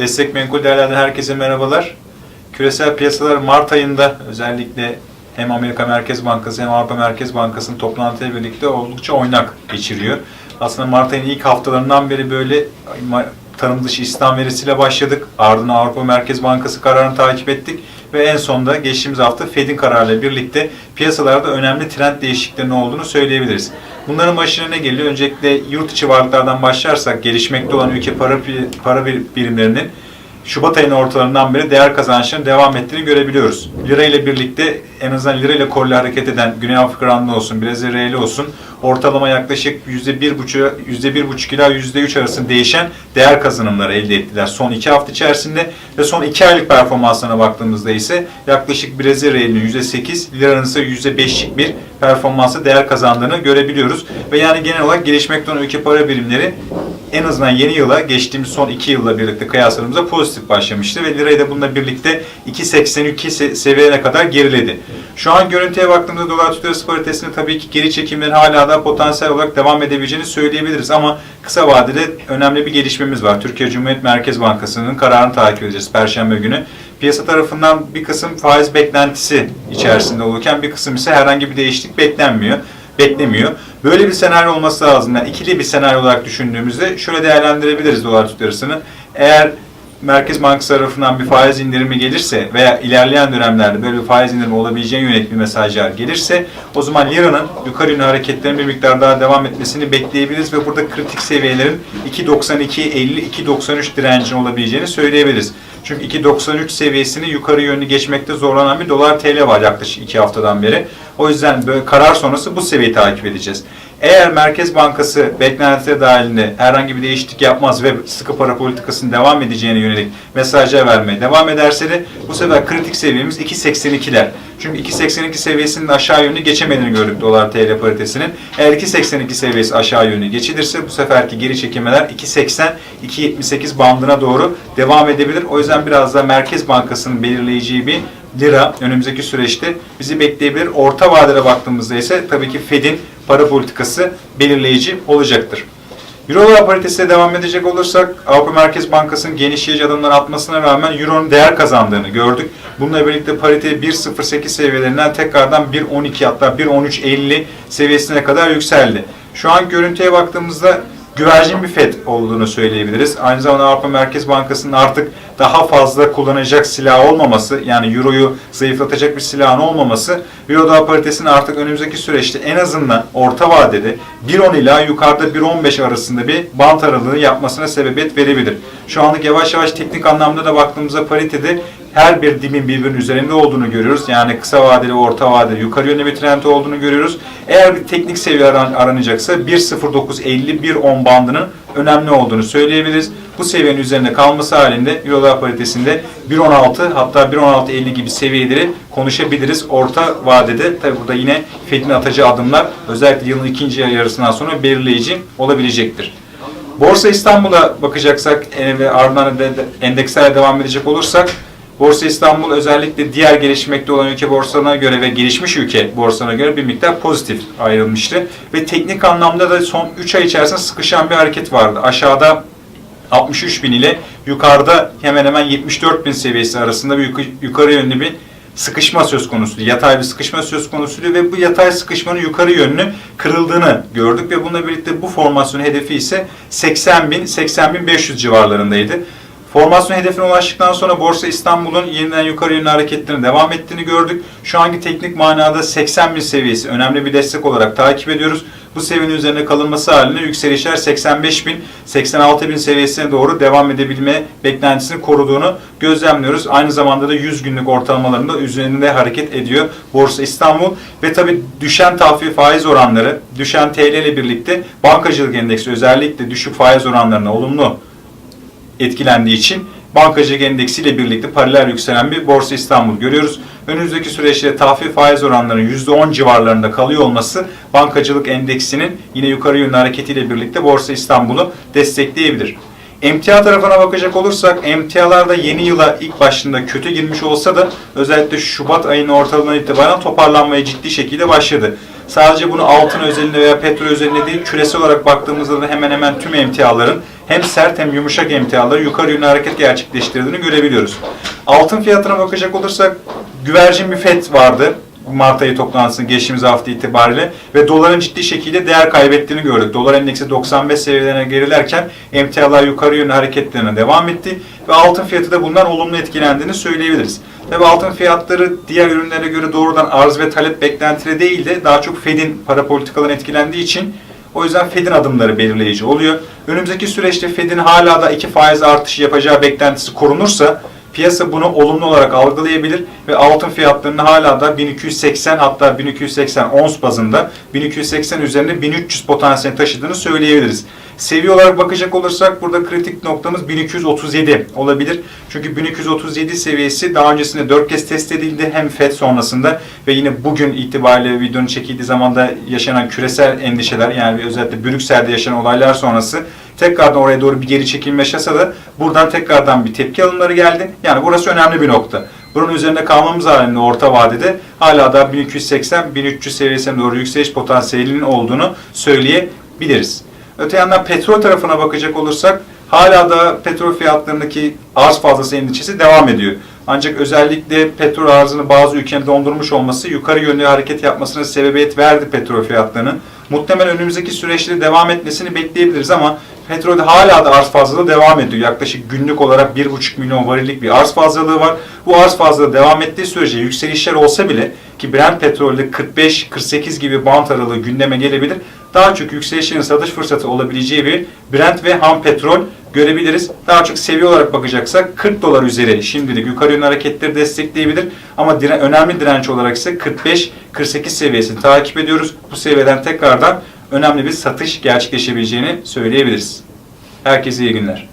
Destek Menkul Değerler'den herkese merhabalar. Küresel piyasalar Mart ayında özellikle hem Amerika Merkez Bankası hem Avrupa Merkez Bankası'nın toplantıyla birlikte oldukça oynak geçiriyor. Aslında Mart ayının ilk haftalarından beri böyle tanım dışı İslam verisiyle başladık. Ardından Avrupa Merkez Bankası kararını takip ettik. Ve en sonunda geçtiğimiz hafta Fed'in kararıyla birlikte piyasalarda önemli trend değişikliklerinin olduğunu söyleyebiliriz. Bunların başına ne geliyor? Öncelikle yurt içi varlıklardan başlarsak gelişmekte olan ülke para, para birimlerinin Şubat ayının ortalarından beri değer kazançlarının devam ettiğini görebiliyoruz. Lira ile birlikte en azından lira ile korlu hareket eden Güney Afrika Randlı olsun, Brezilya Reali olsun ortalama yaklaşık %1,5 %1,5 ila %3 arasında değişen değer kazanımları elde ettiler son 2 hafta içerisinde ve son 2 aylık performanslarına baktığımızda ise yaklaşık Brezilya Reali'nin %8, liranın ise %5'lik bir performansı değer kazandığını görebiliyoruz. Ve yani genel olarak gelişmekte olan ülke para birimleri en azından yeni yıla geçtiğimiz son 2 yılla birlikte kıyaslarımıza pozitif başlamıştı ve lirayı da bununla birlikte 2.82 seviyene kadar geriledi. Şu an görüntüye baktığımızda dolar lirası paritesinde tabii ki geri çekimlerin hala da potansiyel olarak devam edebileceğini söyleyebiliriz ama kısa vadede önemli bir gelişmemiz var. Türkiye Cumhuriyet Merkez Bankası'nın kararını takip edeceğiz Perşembe günü. Piyasa tarafından bir kısım faiz beklentisi içerisinde olurken bir kısım ise herhangi bir değişiklik beklenmiyor beklemiyor. Böyle bir senaryo olması lazım. Yani ikili bir senaryo olarak düşündüğümüzde şöyle değerlendirebiliriz dolar Türk lirasını. Eğer Merkez Bankası tarafından bir faiz indirimi gelirse veya ilerleyen dönemlerde böyle bir faiz indirimi olabileceğine yönelik bir mesajlar gelirse o zaman liranın yukarı yönlü hareketlerin bir miktar daha devam etmesini bekleyebiliriz ve burada kritik seviyelerin 2.92-50-2.93 direncin olabileceğini söyleyebiliriz. Çünkü 2.93 seviyesini yukarı yönlü geçmekte zorlanan bir dolar TL var yaklaşık 2 haftadan beri. O yüzden böyle karar sonrası bu seviyeyi takip edeceğiz. Eğer Merkez Bankası beklentileri dahilinde herhangi bir değişiklik yapmaz ve sıkı para politikasının devam edeceğine yönelik mesajlar vermeye devam ederse de bu sefer kritik seviyemiz 2.82'ler. Çünkü 2.82 seviyesinin aşağı yönlü geçemediğini gördük dolar TL paritesinin. Eğer 2.82 seviyesi aşağı yönlü geçilirse bu seferki geri çekilmeler 2.80-2.78 bandına doğru devam edebilir. O yüzden biraz da Merkez Bankası'nın belirleyeceği bir lira önümüzdeki süreçte bizi bekleyebilir. Orta vadede baktığımızda ise tabii ki Fed'in para politikası belirleyici olacaktır. Euro paritesiyle devam edecek olursak Avrupa Merkez Bankası'nın genişleyici adımlar atmasına rağmen Euro'nun değer kazandığını gördük. Bununla birlikte parite 1.08 seviyelerinden tekrardan 1.12 hatta 1.13.50 seviyesine kadar yükseldi. Şu an görüntüye baktığımızda güvercin bir FED olduğunu söyleyebiliriz. Aynı zamanda Avrupa Merkez Bankası'nın artık daha fazla kullanacak silah olmaması, yani Euro'yu zayıflatacak bir silahın olmaması, Euro dolar paritesinin artık önümüzdeki süreçte en azından orta vadede 1.10 ila yukarıda 1.15 arasında bir bant aralığı yapmasına sebebiyet verebilir. Şu anlık yavaş yavaş teknik anlamda da baktığımızda paritede her bir dibin birbirinin üzerinde olduğunu görüyoruz. Yani kısa vadeli, orta vadeli, yukarı yönlü bir trend olduğunu görüyoruz. Eğer bir teknik seviye aran, aranacaksa 1.0950-1.10 bandının önemli olduğunu söyleyebiliriz. Bu seviyenin üzerinde kalması halinde Euro paritesinde 1.16 hatta 1.16.50 gibi seviyeleri konuşabiliriz. Orta vadede tabi burada yine Fed'in atacağı adımlar özellikle yılın ikinci yarısından sonra belirleyici olabilecektir. Borsa İstanbul'a bakacaksak e, ve ardından endekslerle devam edecek olursak Borsa İstanbul özellikle diğer gelişmekte olan ülke borsalarına göre ve gelişmiş ülke borsalarına göre bir miktar pozitif ayrılmıştı. Ve teknik anlamda da son 3 ay içerisinde sıkışan bir hareket vardı. Aşağıda 63 bin ile yukarıda hemen hemen 74 bin seviyesi arasında bir yukarı yönlü bir sıkışma söz konusu, yatay bir sıkışma söz konusuydu ve bu yatay sıkışmanın yukarı yönlü kırıldığını gördük ve bununla birlikte bu formasyon hedefi ise 80 bin, 80 bin 500 civarlarındaydı. Formasyon hedefine ulaştıktan sonra Borsa İstanbul'un yeniden yukarı yönlü hareketlerine devam ettiğini gördük. Şu anki teknik manada 80 bin seviyesi önemli bir destek olarak takip ediyoruz. Bu seviyenin üzerine kalınması halinde yükselişler 85 bin, 86 bin seviyesine doğru devam edebilme beklentisini koruduğunu gözlemliyoruz. Aynı zamanda da 100 günlük ortalamalarında üzerinde hareket ediyor Borsa İstanbul ve tabi düşen tahvil faiz oranları, düşen TL ile birlikte bankacılık endeksi özellikle düşük faiz oranlarına olumlu etkilendiği için bankacılık endeksiyle birlikte paralel yükselen bir Borsa İstanbul görüyoruz. Önümüzdeki süreçte tahvil faiz oranlarının %10 civarlarında kalıyor olması bankacılık endeksinin yine yukarı yönlü hareketiyle birlikte Borsa İstanbul'u destekleyebilir. Emtia tarafına bakacak olursak emtialarda yeni yıla ilk başında kötü girmiş olsa da özellikle Şubat ayının ortalarından itibaren toparlanmaya ciddi şekilde başladı. Sadece bunu altın özelinde veya petrol özelinde değil, küresel olarak baktığımızda da hemen hemen tüm emtiaların hem sert hem yumuşak emtiaları yukarı yönlü hareket gerçekleştirdiğini görebiliyoruz. Altın fiyatına bakacak olursak güvercin bir FED vardı. Mart ayı toplantısının geçtiğimiz hafta itibariyle ve doların ciddi şekilde değer kaybettiğini gördük. Dolar endeksi 95 seviyelerine gerilerken emtialar yukarı yönlü hareketlerine devam etti ve altın fiyatı da bundan olumlu etkilendiğini söyleyebiliriz. Tabi altın fiyatları diğer ürünlere göre doğrudan arz ve talep beklentileri değil de daha çok Fed'in para politikalarına etkilendiği için o yüzden Fed'in adımları belirleyici oluyor. Önümüzdeki süreçte Fed'in hala da iki faiz artışı yapacağı beklentisi korunursa piyasa bunu olumlu olarak algılayabilir ve altın fiyatlarının hala da 1280 hatta 1280 ons bazında 1280 üzerinde 1300 potansiyel taşıdığını söyleyebiliriz. Seviye olarak bakacak olursak burada kritik noktamız 1237 olabilir. Çünkü 1237 seviyesi daha öncesinde 4 kez test edildi hem FED sonrasında ve yine bugün itibariyle videonun çekildiği zamanda yaşanan küresel endişeler yani özellikle Brüksel'de yaşanan olaylar sonrası tekrardan oraya doğru bir geri çekilme yaşasa da buradan tekrardan bir tepki alımları geldi. Yani burası önemli bir nokta. Bunun üzerinde kalmamız halinde orta vadede hala da 1280-1300 seviyesine doğru yükseliş potansiyelinin olduğunu söyleyebiliriz. Öte yandan petrol tarafına bakacak olursak hala da petrol fiyatlarındaki arz fazlası endişesi devam ediyor. Ancak özellikle petrol arzını bazı ülkelerin dondurmuş olması yukarı yönlü hareket yapmasına sebebiyet verdi petrol fiyatlarının. Muhtemelen önümüzdeki süreçte devam etmesini bekleyebiliriz ama petrol hala da arz fazlalığı devam ediyor. Yaklaşık günlük olarak 1,5 milyon varillik bir arz fazlalığı var. Bu arz fazlalığı devam ettiği sürece yükselişler olsa bile ki Brent petrolde 45-48 gibi bant aralığı gündeme gelebilir. Daha çok yükselişlerin satış fırsatı olabileceği bir Brent ve ham petrol görebiliriz. Daha çok seviye olarak bakacaksak 40 dolar üzeri şimdilik yukarı yönlü hareketleri destekleyebilir. Ama dire, önemli direnç olarak ise 45-48 seviyesini takip ediyoruz. Bu seviyeden tekrardan önemli bir satış gerçekleşebileceğini söyleyebiliriz. Herkese iyi günler.